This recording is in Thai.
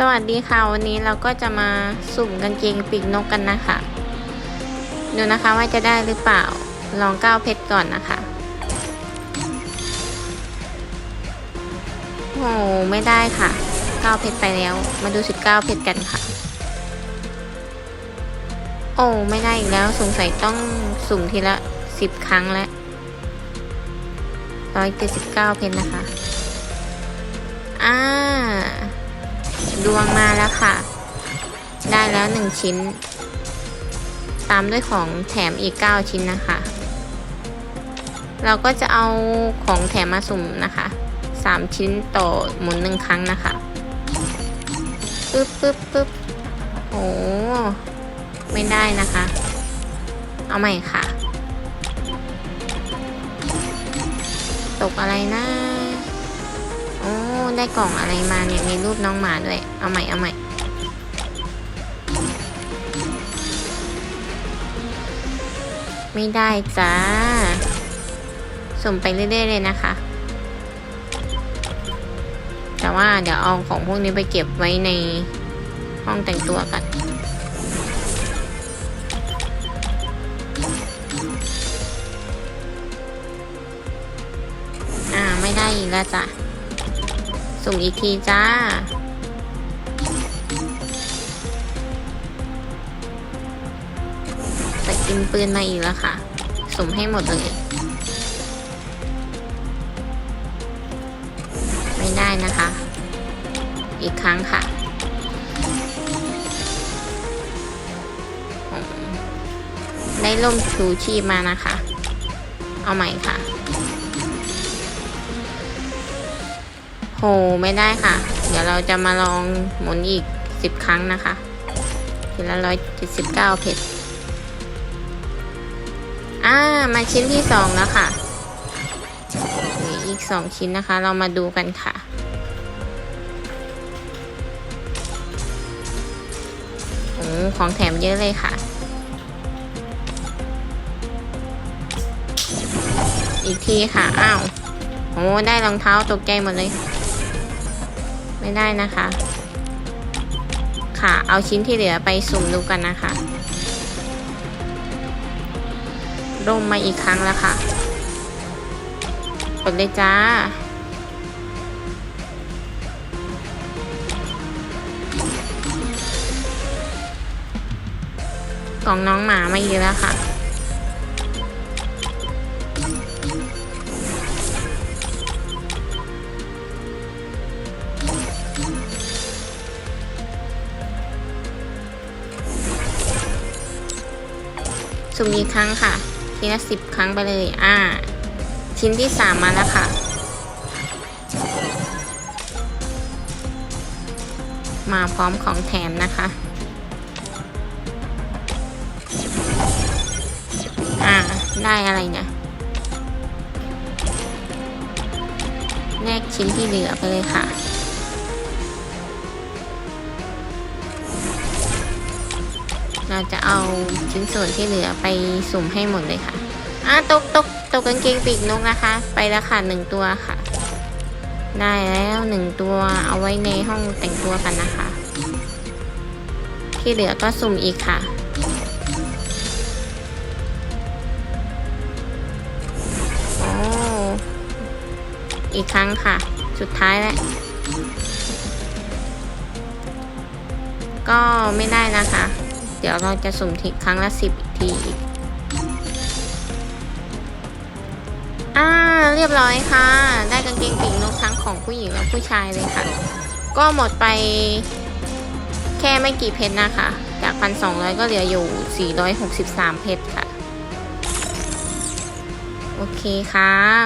สวัสดีค่ะ วันนี้เราก็จะมาสุ่มกางเกงปีกนกกันนะคะดูนะคะว่าจะได้หรือเปล่าลองก้าวเพชรก่อนนะคะโอ้ไม่ได้ค่ะก้าวเพชรไปแล้ว มาดูสิบเก้าเพชรกันค่ะ โอ้ไม่ได้อีกแล้วสงสัยต้องสุ่มทีละสิบครั้งแล้วร้อยเจ็ดสิบเก้าเพชรนะคะอ่า ดวงมาแล้วค่ะ ได้แล้วหนึ่งชิ้น ตามด้วยของแถมอีก9ชิ้นนะคะ เราก็จะเอาของแถมมาสุ่มนะคะ3ชิ้นต่อหมุนหนึ่งครั้งนะคะปึ๊บปึ๊บปึ๊บโอ้ไม่ได้นะคะ เอาใหม่ค่ะ ตกอะไรนะ ได้กล่องอะไรมาเนี่ยมีรูปน้องหมาด้วย เอาใหม่เอาใหม่ไม่ได้จ้าสุ่มไปเรื่อยๆเลยนะคะ แต่ว่าเดี๋ยวเอาของพวกนี้ไปเก็บไว้ในห้องแต่งตัวกันอ่าไม่ได้อีกแล้วจ้ะ สุ่มอีกทีจ้าแต่กินปืนมาอีกแล้วค่ะ สุ่มให้หมดเลย ไม่ได้นะคะ อีกครั้งค่ะได้ล่มชูชีพมานะคะ เอาใหม่ค่ะ ไม่ได้ค่ะ เดี๋ยวเราจะมาลองหมุนอีกสิบครั้งนะคะ ทีละร้อยเจ็ดสิบเก้าเพชรอ่า มาชิ้นที่สองแล้วค่ะออีกสองชิ้นนะคะ เรามาดูกันค่ะโอ้ของแถมเยอะเลยค่ะ อีกทีค่ะ อ้าว โอ้ ได้รองเท้าตกใจหมดเลย ไม่ได้นะคะ ค่ะ เอาชิ้นที่เหลือไปสุ่มดูกันนะคะร่มมาอีกครั้งแล้วค่ะ กดเลยจ้า กล่องน้องหมามาอีกแล้วค่ะ สุ่มอีกครั้งค่ะ ทีละสิบครั้งไปเลย อ่า ชิ้นที่สามมาแล้วค่ะ มาพร้อมของแถมนะคะ อ่า ได้อะไรเนี่ยแลกชิ้นที่เหลือไปเลยค่ะ เราจะเอาชิ้นส่วนที่เหลือไปสุ่มให้หมดเลยค่ะอะตกตกตกกางเกงปีกนกนะคะ ไปแล้วค่ะหนึ่งตัวค่ะ ได้แล้วหนึ่งตัวเอาไว้ในห้องแต่งตัวกันนะคะ ที่เหลือก็สุ่มอีกค่ะโอ้อีกครั้งค่ะ สุดท้ายแล้วก็ไม่ได้นะคะ ดี๋ยวเราจะสุ่มทีครั้งละสิบทีอีกอ่าเรียบร้อยค่ะ ได้กางเกงปีกนกทั้งของผู้หญิงและผู้ชายเลยค่ะ ก็หมดไปแค่ไม่กี่เพชรนะคะ จากพันสองร้อยก็เหลืออยู่สี่ร้อยหกสิบสามเพชรค่ะ โอเคค่ะ